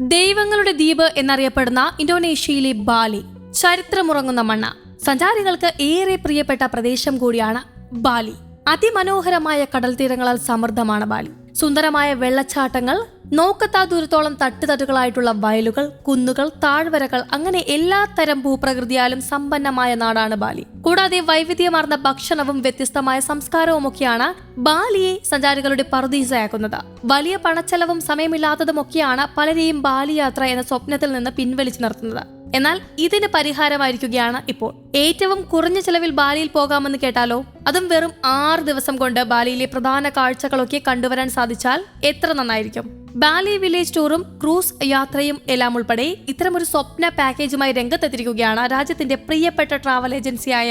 ദൈവങ്ങളുടെ ദ്വീപ് എന്നറിയപ്പെടുന്ന ഇന്തോനേഷ്യയിലെ ബാലി ചരിത്രമുറങ്ങുന്ന മണ്ണ. സഞ്ചാരികൾക്ക് ഏറെ പ്രിയപ്പെട്ട പ്രദേശം കൂടിയാണ് ബാലി. അതിമനോഹരമായ കടൽ തീരങ്ങളാൽ സമൃദ്ധമാണ് ബാലി. സുന്ദരമായ വെള്ളച്ചാട്ടങ്ങൾ നോക്കത്താ ദൂരത്തോളം തട്ടുതട്ടുകളായിട്ടുള്ള വയലുകൾ കുന്നുകൾ താഴ്വരകൾ അങ്ങനെ എല്ലാ തരം ഭൂപ്രകൃതിയാലും സമ്പന്നമായ നാടാണ് ബാലി. കൂടാതെ വൈവിധ്യമാർന്ന ഭക്ഷണവും വ്യത്യസ്തമായ സംസ്കാരവുമൊക്കെയാണ് ബാലിയെ സഞ്ചാരികളുടെ പറുദീസയാക്കുന്നത് വലിയ പണച്ചെലവും സമയമില്ലാത്തതുമൊക്കെയാണ് പലരെയും ബാലി യാത്ര എന്ന സ്വപ്നത്തിൽ നിന്ന് പിൻവലിച്ചു നിർത്തുന്നത്. എന്നാൽ ഇതിന് പരിഹാരമായിരിക്കുകയാണ് ഇപ്പോൾ. ഏറ്റവും കുറഞ്ഞ ചെലവിൽ ബാലിയിൽ പോകാമെന്ന് കേട്ടാലോ? അതും വെറും ആറ് ദിവസം കൊണ്ട് ബാലിയിലെ പ്രധാന കാഴ്ചകളൊക്കെ കണ്ടുവരാൻ സാധിച്ചാൽ എത്ര നന്നായിരിക്കും? ബാലി വില്ലേജ് ടൂറും ക്രൂസ് യാത്രയും എല്ലാം ഉൾപ്പെടെ ഇത്തരമൊരു സ്വപ്ന പാക്കേജുമായി രംഗത്തെത്തിരിക്കുകയാണ് രാജ്യത്തിന്റെ പ്രിയപ്പെട്ട ട്രാവൽ ഏജൻസിയായ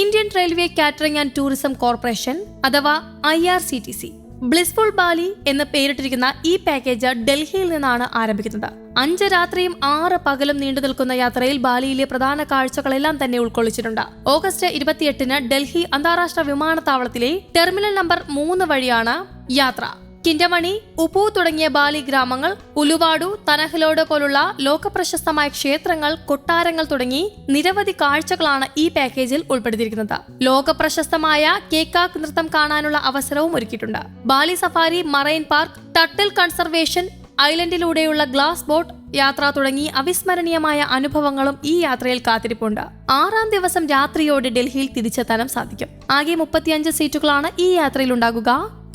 Indian railway catering and tourism corporation അഥവാ I R C T C. Blissful Bali എന്ന് പേരിട്ടിരിക്കുന്ന ഈ പാക്കേജ് ഡൽഹിയിൽ നിന്നാണ് ആരംഭിക്കുന്നത്. അഞ്ച് രാത്രിയും ആറ് പകലും നീണ്ടു നിൽക്കുന്ന യാത്രയിൽ ബാലിയിലെ പ്രധാന കാഴ്ചകളെല്ലാം തന്നെ ഉൾക്കൊള്ളിച്ചിട്ടുണ്ട്. ഓഗസ്റ്റ് ഇരുപത്തിയെട്ടിന് ഡൽഹി അന്താരാഷ്ട്ര വിമാനത്താവളത്തിലെ ടെർമിനൽ നമ്പർ മൂന്ന് വഴിയാണ് യാത്ര. കിൻഡമണി ഉപ്പു തുടങ്ങിയ ബാലി ഗ്രാമങ്ങൾ ഉലുവാടു തനഹലോട് പോലുള്ള ലോകപ്രശസ്തമായ ക്ഷേത്രങ്ങൾ കൊട്ടാരങ്ങൾ തുടങ്ങി നിരവധി കാഴ്ചകളാണ് ഈ പാക്കേജിൽ ഉൾപ്പെടുത്തിയിരിക്കുന്നത്. ലോകപ്രശസ്തമായ കേക്കാക്ക് നൃത്തം കാണാനുള്ള അവസരവും ഒരുക്കിയിട്ടുണ്ട്. Bali safari marine park turtle conservation ഐലൻഡിലൂടെയുള്ള glass boat യാത്ര തുടങ്ങി അവിസ്മരണീയമായ അനുഭവങ്ങളും ഈ യാത്രയിൽ കാത്തിരിപ്പുണ്ട്. ആറാം ദിവസം രാത്രിയോടെ ഡൽഹിയിൽ തിരിച്ചെത്താനും സാധിക്കും. ആകെ മുപ്പത്തിയഞ്ച് സീറ്റുകളാണ് ഈ യാത്രയിൽ ഉണ്ടാകുക.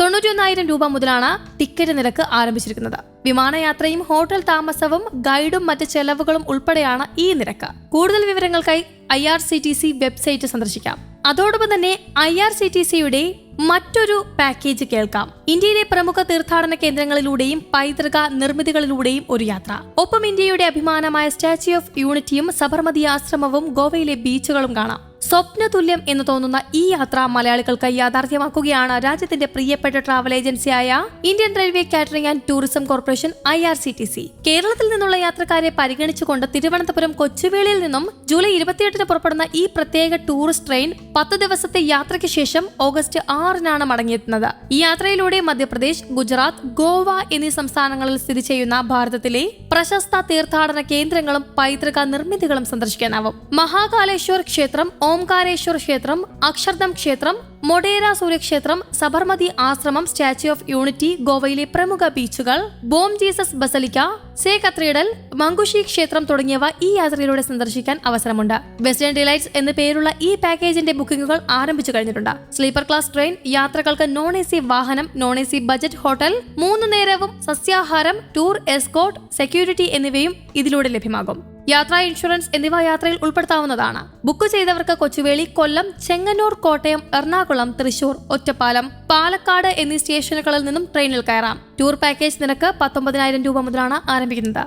തൊണ്ണൂറ്റിയൊന്നായിരം രൂപ മുതലാണ് ടിക്കറ്റ് നിരക്ക് ആരംഭിച്ചിരിക്കുന്നത്. വിമാനയാത്രയും ഹോട്ടൽ താമസവും ഗൈഡും മറ്റ് ചെലവുകളും ഉൾപ്പെടെയാണ് ഈ നിരക്ക്. കൂടുതൽ വിവരങ്ങൾക്കായി I R C T C website സന്ദർശിക്കാം. അതോടൊപ്പം തന്നെ ഐ ആർ സി ടി സിയുടെ മറ്റൊരു പാക്കേജ് കേൾക്കാം. ഇന്ത്യയിലെ പ്രമുഖ തീർത്ഥാടന കേന്ദ്രങ്ങളിലൂടെയും പൈതൃക നിർമ്മിതികളിലൂടെയും ഒരു യാത്ര. ഒപ്പം ഇന്ത്യയുടെ അഭിമാനമായ സ്റ്റാച്യു ഓഫ് യൂണിറ്റിയും സബർമതി ആശ്രമവും ഗോവയിലെ ബീച്ചുകളും കാണാം. സ്വപ്നതുല്യം എന്ന് തോന്നുന്ന ഈ യാത്ര മലയാളികൾക്ക് യാഥാർത്ഥ്യമാക്കുകയാണ് രാജ്യത്തിന്റെ പ്രിയപ്പെട്ട ട്രാവൽ ഏജൻസിയായ Indian railway catering and tourism corporation I R C T C കേരളത്തിൽ നിന്നുള്ള യാത്രക്കാരെ പരിഗണിച്ചുകൊണ്ട് തിരുവനന്തപുരം കൊച്ചുവേളിയിൽ നിന്നും ജൂലൈ ഇരുപത്തിയെട്ടിന് പുറപ്പെടുന്ന ഈ പ്രത്യേക ടൂറിസ്റ്റ് ട്രെയിൻ പത്ത് ദിവസത്തെ യാത്രയ്ക്ക് ശേഷം ഓഗസ്റ്റ് ആറിനാണ് മടങ്ങിയെത്തുന്നത്. ഈ യാത്രയിലൂടെ മധ്യപ്രദേശ് ഗുജറാത്ത് ഗോവ എന്നീ സംസ്ഥാനങ്ങളിൽ സ്ഥിതി ചെയ്യുന്ന ഭാരതത്തിലെ പ്രശസ്ത തീർത്ഥാടന കേന്ദ്രങ്ങളും പൈതൃക നിർമ്മിതികളും സന്ദർശിക്കാനാവും. മഹാകാലേശ്വർ ക്ഷേത്രം ഓംകാരേശ്വർ ക്ഷേത്രം അക്ഷർദം ക്ഷേത്രം മൊഡേര സൂര്യക്ഷേത്രം സബർമതി ആശ്രമം സ്റ്റാച്യു ഓഫ് യൂണിറ്റി ഗോവയിലെ പ്രമുഖ ബീച്ചുകൾ Bom Jesus basilica Se cathedral Mangueshi ക്ഷേത്രം തുടങ്ങിയവ ഈ യാത്രയിലൂടെ സന്ദർശിക്കാൻ അവസരമുണ്ട്. വെസ്റ്റേൺ ഡിലൈറ്റ്സ് എന്ന പേരുള്ള ഈ പാക്കേജിന്റെ ബുക്കിംഗുകൾ ആരംഭിച്ചു കഴിഞ്ഞിട്ടുണ്ട്. സ്ലീപ്പർ ക്ലാസ് ട്രെയിൻ യാത്രകൾക്ക് നോൺ എ സി വാഹനം non A C budget hotel മൂന്ന് നേരവും സസ്യാഹാരം ടൂർ എസ്കോട്ട് സെക്യൂരിറ്റി എന്നിവയും ഇതിലൂടെ ലഭ്യമാകും. യാത്രാ ഇൻഷുറൻസ് എന്നിവ യാത്രയിൽ ഉൾപ്പെടുത്താവുന്നതാണ്. ബുക്ക് ചെയ്തവർക്ക് കൊച്ചുവേളി കൊല്ലം ചെങ്ങന്നൂർ കോട്ടയം എറണാകുളം തൃശൂർ ഒറ്റപ്പാലം പാലക്കാട് എന്നീ സ്റ്റേഷനുകളിൽ നിന്നും ട്രെയിനിൽ കയറാം. ടൂർ പാക്കേജ് നിരക്ക് പത്തൊമ്പതിനായിരം രൂപ മുതലാണ് ആരംഭിക്കുന്നത്.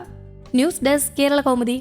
News desk Kerala Kaumudi.